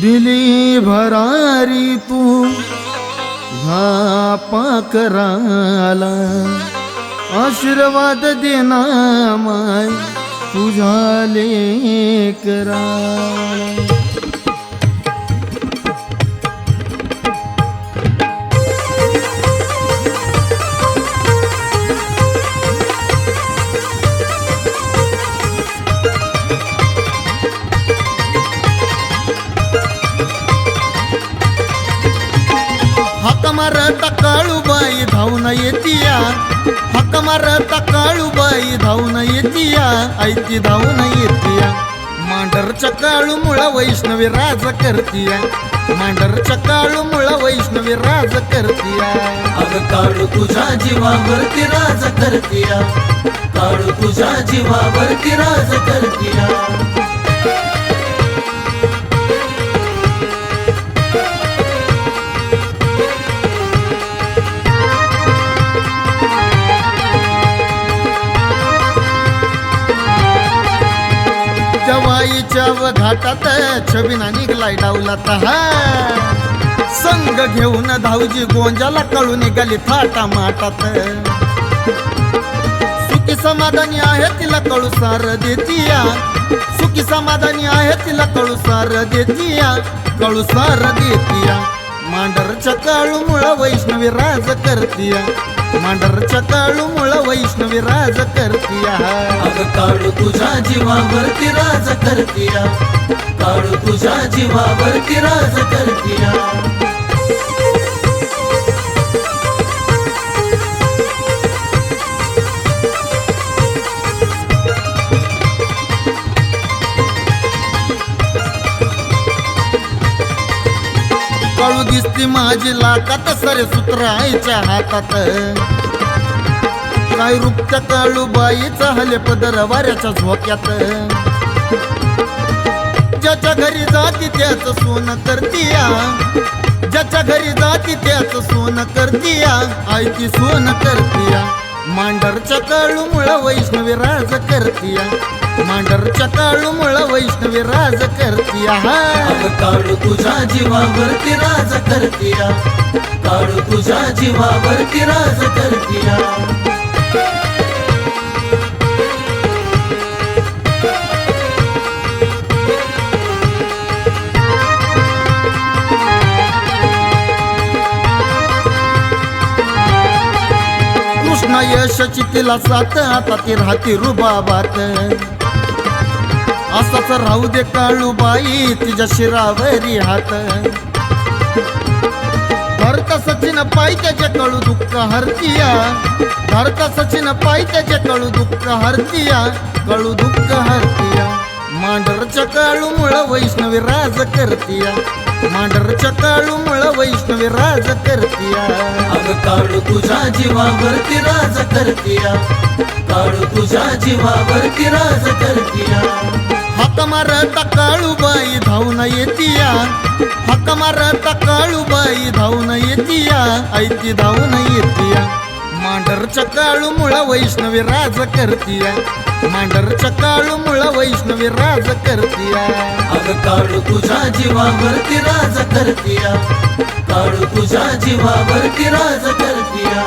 दिली भरारी तू ह्या पाकराला आशीर्वाद देना माय तुझ्या लेकरा मारता काळूबाई धावून येतिया. हक मारता काळूबाई धावून येतिया. ऐती धावून येतिया. मांडरच्या काळू मुळा वैष्णवी राज करतिया. मांडरच्या काळू मुळा वैष्णवी राज करतिया. अग काळू तुझ्या जीवावरती राज करतिया. काळू तुझ्या जीवावरती राज करतिया. वाईच्या व घाटात छबिना निघलाय डावला तहा संग घेऊन धावजी गोंजाला कळू निघाली थाटा माटात. सुखी समाधानी आहे तिला कळू सार देतिया. सुखी समाधानी आहे तिला कळू सार देतिया. कळू सार देतिया. मांडरच्या काळू वैष्णवी राज करतिया. मांडरच्या काळू मुळा वैष्णवी राज करतिया. अग काढू तुझ्या जीवावरती राज करतिया. काळू तुझ्या जीवावरती राज करतिया. माझी लाकात सरे सूत्र हातात. काय रुपच्या काळू बाईचा हले पदर वाऱ्याच्या झोक्यात. ज्याच्या घरी जाती त्याच सोनं करतीया. ज्याच्या घरी जाती त्याच सोनं करतीया. आयती सोनं करतीया. मांडरच्या काळू मुळा वैष्णवी राज करतिया. मांडरच्या काळू मुळा वैष्णवी राज करतिया. हा. तुझ्या जीवावरती राज करतिया. काळू तुझ्या जीवावरती राज करतिया. पुन्हा यशची तिला साथ. आता ती राहती रुबाबात. असाच राहू दे काळूबाई तिच्या शिरावरी हात. हरता सचिन पाय त्याच्या कळू दुःख हरतिया. हरता सचिन पाय त्याच्या कळू दुःख हरतिया. कळू दुःख हरतिया. मांडरच्या काळू मुळ वैष्णवी राज करतिया. मांडरच्या काळू मुळ वैष्णवी राज करतिया. अग काढू तुझ्या जीवावरती राज करतिया. काढू तुझ्या जीवावरती राज करतिया. हाक मारता काळूबाई धावून येतिया. हाक मारता काळूबाई धावून येतिया. ऐती धावून येतिया. मांडरच्या काळू मुळा वैष्णवी राज करतिया. मांडरच्या काळू मुळा वैष्णवी राज करतिया. अग काळू तुझ्या जीवावरती राज करतिया. काळू तुझ्या जीवावरती राज करतिया.